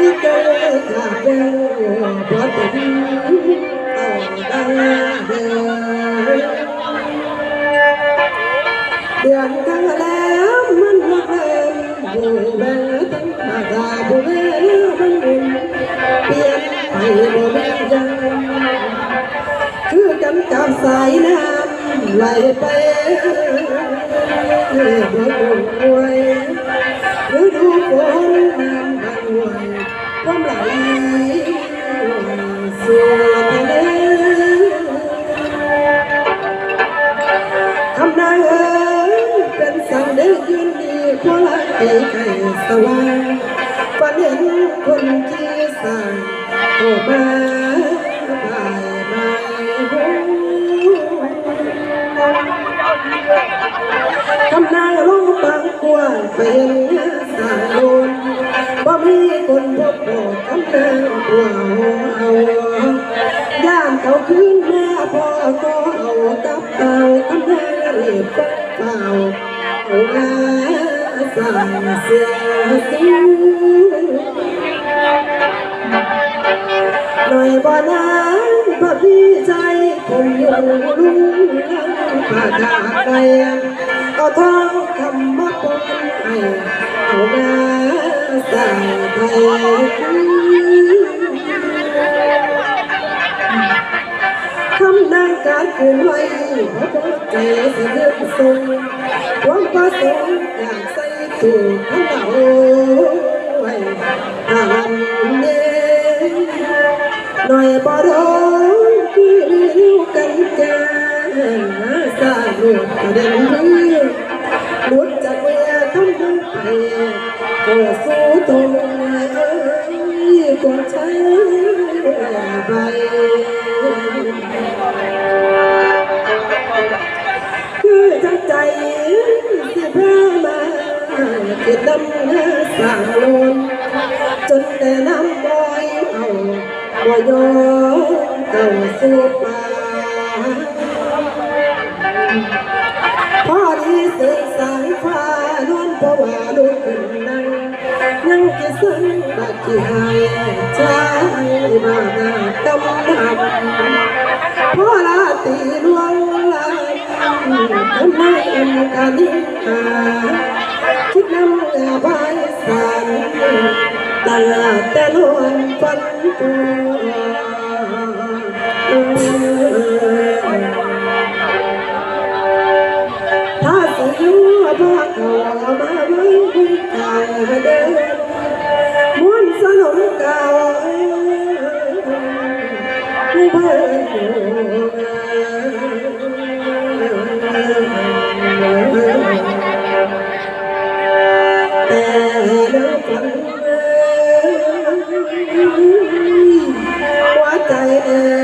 ที่เดินทางเดินพอจะดีเอาได้เดินเดือนกันแล้วมันหมดเลยบูเบตั้งมาดาบูเบมันเปลี่ยนไปบูเบยังคือกันกับสายน้ำไหลไปบูบูวยฤดู สู่ทำนายเป็นสั่งเด็กยืนดีพวกละตีไก่สว่างฝันเห็นคนที่สั่งโอมาบายบายคำนางลงบางกว้าเป็นสายโดนบ่มีคนพอ เขาขึ้นมาพอก็เอากับเอาคำนางเรียบเป่าเอางาสั่งเสียสู้หน่อยบ่นานพอพี่ใจผมอยู่ลุงป่าดาไกลเอาทองคำมาปนให้เอาหน้าสายไทย คืนไว้เพราะตัวใจสิเลือกทรงความประสงอยากใส่ถูกข้างเราไว้ทำเนีหน่อยบ่ร้องคือริ้วกันแก่สร้างรวดปรเด็นนี้หลุดจากเมียทำให้งไปก็สู้ตรงเอ้ยก็ใช้ คือจังใจสิพามาคิดดำเนินสร้างโลนจนแต่น้ำบอยเอาบ่ยอมเอาสู่ป่ ยังจะสั่งบักที่หายใจมาหน้ากำดำพอลาตีลวงลายทำไมกันหาคิดนำเงาใบสานตลาดแต่ลวนปันตัว What I am.